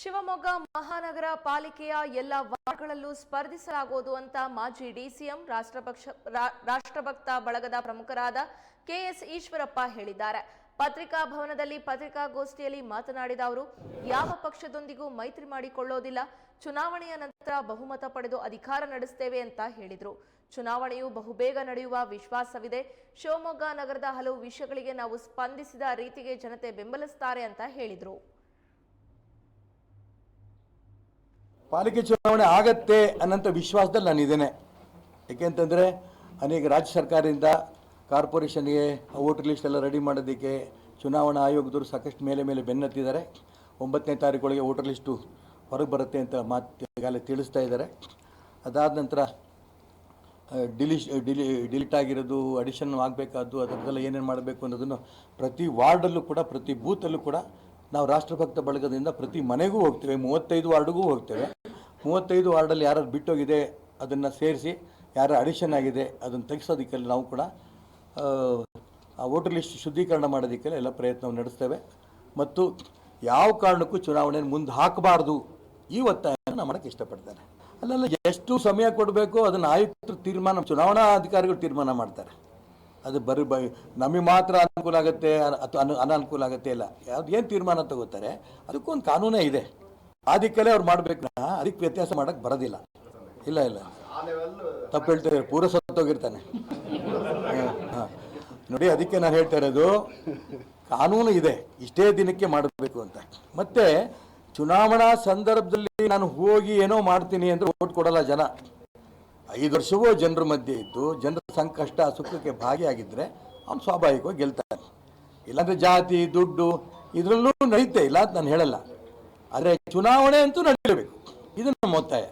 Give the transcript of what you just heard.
ಶಿವಮೊಗ್ಗ ಮಹಾನಗರ ಪಾಲಿಕೆಯ ಎಲ್ಲ ವಾರ್ಡ್ಗಳಲ್ಲೂ ಸ್ಪರ್ಧಿಸಲಾಗುವುದು ಅಂತ ಮಾಜಿ ಡಿಸಿಎಂ ರಾಷ್ಟ್ರಪಕ್ಷ ರಾಷ್ಟ್ರಭಕ್ತ ಬಳಗದ ಪ್ರಮುಖರಾದ ಕೆಎಸ್ ಈಶ್ವರಪ್ಪ ಹೇಳಿದ್ದಾರೆ. ಪತ್ರಿಕಾ ಭವನದಲ್ಲಿ ಪತ್ರಿಕಾಗೋಷ್ಠಿಯಲ್ಲಿ ಮಾತನಾಡಿದ ಅವರು, ಯಾವ ಪಕ್ಷದೊಂದಿಗೂ ಮೈತ್ರಿ ಮಾಡಿಕೊಳ್ಳೋದಿಲ್ಲ. ಚುನಾವಣೆಯ ನಂತರ ಬಹುಮತ ಪಡೆದು ಅಧಿಕಾರ ನಡೆಸುತ್ತೇವೆ ಅಂತ ಹೇಳಿದರು. ಚುನಾವಣೆಯು ಬಹುಬೇಗ ನಡೆಯುವ ವಿಶ್ವಾಸವಿದೆ. ಶಿವಮೊಗ್ಗ ನಗರದ ಹಲವು ವಿಷಯಗಳಿಗೆ ನಾವು ಸ್ಪಂದಿಸಿದ ರೀತಿಗೆ ಜನತೆ ಬೆಂಬಲಿಸುತ್ತಾರೆ ಅಂತ ಹೇಳಿದರು. ಪಾಲಿಕೆ ಚುನಾವಣೆ ಆಗತ್ತೆ ಅನ್ನೋಂಥ ವಿಶ್ವಾಸದಲ್ಲಿ ನಾನು ಇದ್ದೇನೆ. ಏಕೆಂತಂದರೆ ಅನೇಕ ರಾಜ್ಯ ಸರ್ಕಾರದಿಂದ ಕಾರ್ಪೊರೇಷನ್ಗೆ ವೋಟರ್ ಲಿಸ್ಟ್ ಎಲ್ಲ ರೆಡಿ ಮಾಡೋದಕ್ಕೆ ಚುನಾವಣಾ ಆಯೋಗದವರು ಸಾಕಷ್ಟು ಮೇಲೆ ಮೇಲೆ ಬೆನ್ನತ್ತಿದ್ದಾರೆ. ಒಂಬತ್ತನೇ ತಾರೀಕೊಳಗೆ ವೋಟರ್ ಲಿಸ್ಟು ಹೊರಗೆ ಬರುತ್ತೆ ಅಂತ ಮಾತು ಈಗಾಗಲೇ ತಿಳಿಸ್ತಾ ಇದ್ದಾರೆ. ಅದಾದ ನಂತರ ಡಿಲಿಶ್ ಡಿಲಿ, ಡಿಲೀಟ್ ಆಗಿರೋದು, ಅಡಿಷನ್ ಆಗಬೇಕಾದ್ದು, ಅದರದ್ದೆಲ್ಲ ಏನೇನು ಮಾಡಬೇಕು ಅನ್ನೋದನ್ನು ಪ್ರತಿ ವಾರ್ಡಲ್ಲೂ ಕೂಡ, ಪ್ರತಿ ಬೂತಲ್ಲೂ ಕೂಡ ನಾವು ರಾಷ್ಟ್ರಭಕ್ತ ಬಳಗದಿಂದ ಪ್ರತಿ ಮನೆಗೂ ಹೋಗ್ತೇವೆ. ಮೂವತ್ತೈದು ವಾರ್ಡ್ಗೂ ಹೋಗ್ತೇವೆ. ಮೂವತ್ತೈದು ವಾರ್ಡಲ್ಲಿ ಯಾರು ಬಿಟ್ಟೋಗಿದೆ ಅದನ್ನು ಸೇರಿಸಿ ಯಾರು ಅಡಿಷನ್ ಆಗಿದೆ ಅದನ್ನು ತೆಗೆಸೋದಕ್ಕೆಲ್ಲ ನಾವು ಕೂಡ ಆ, ವೋಟರ್ ಲಿಸ್ಟ್ ಶುದ್ಧೀಕರಣ ಮಾಡೋದಕ್ಕೆಲ್ಲ ಎಲ್ಲ ಪ್ರಯತ್ನವನ್ನು ನಡೆಸ್ತೇವೆ. ಮತ್ತು ಯಾವ ಕಾರಣಕ್ಕೂ ಚುನಾವಣೆ ಮುಂದೆ ಹಾಕಬಾರ್ದು ಈ ಒತ್ತಾಯವನ್ನು ನಾನು ಮಾಡೋಕ್ಕೆ ಇಷ್ಟಪಡ್ತಾರೆ ಅಲ್ಲೆಲ್ಲ ಎಷ್ಟು ಸಮಯ ಕೊಡಬೇಕು ಅದನ್ನು ಆಯುಕ್ತರು ತೀರ್ಮಾನ ಚುನಾವಣಾ ಅಧಿಕಾರಿಗಳು ತೀರ್ಮಾನ ಮಾಡ್ತಾರೆ. ಅದು ಬರೀ ಬ ನಮಗೆ ಮಾತ್ರ ಅನುಕೂಲ ಆಗುತ್ತೆ ಅಥವಾ ಅನು ಅನಾನುಕೂಲ ಆಗುತ್ತೆ ಇಲ್ಲ. ಯಾವ್ದು ಏನು ತೀರ್ಮಾನ ತಗೋತಾರೆ ಅದಕ್ಕೂ ಒಂದು ಕಾನೂನೇ ಇದೆ. ಅದಕ್ಕೆಲ್ಲ ಅವ್ರು ಮಾಡ್ಬೇಕು ಅದಕ್ಕೆ ವ್ಯತ್ಯಾಸ ಮಾಡೋಕ್ಕೆ ಬರೋದಿಲ್ಲ. ಇಲ್ಲ ಇಲ್ಲ. ತಪ್ಪು ಹೇಳ್ತಾರೆ ಪೂರ ಸತ್ತೋಗಿರ್ತಾನೆ ಹಾಂ ನೋಡಿ, ಅದಕ್ಕೆ ನಾನು ಹೇಳ್ತಾ ಇರೋದು, ಕಾನೂನು ಇದೆ. ಇಷ್ಟೇ ದಿನಕ್ಕೆ ಮಾಡಬೇಕು ಅಂತ. ಮತ್ತೆ, ಚುನಾವಣಾ ಸಂದರ್ಭದಲ್ಲಿ ನಾನು ಹೋಗಿ ಏನೋ ಮಾಡ್ತೀನಿ ಅಂದ್ರೆ ಓಟ್ ಕೊಡಲ್ಲ ಜನ. ಐದು ವರ್ಷವೂ ಜನರ ಮಧ್ಯೆ ಇದ್ದು, ಜನರ ಸಂಕಷ್ಟ, ಸುಖಕ್ಕೆ ಭಾಗಿಯಾಗಿದ್ದರೆ ಅವ್ನು ಸ್ವಾಭಾವಿಕವಾಗಿ ಗೆಲ್ತಾನೆ. ಇಲ್ಲಾಂದ್ರೆ ಜಾತಿ, ದುಡ್ಡು, ಇದರಲ್ಲೂ ನಡೀತೇ ಇಲ್ಲ ಅಂತ ನಾನು ಹೇಳಲ್ಲ. ಆದರೆ ಚುನಾವಣೆ ಅಂತೂ ನಡೀಲೇಬೇಕು ಇದು ನಮ್ಮ ಒತ್ತಾಯ.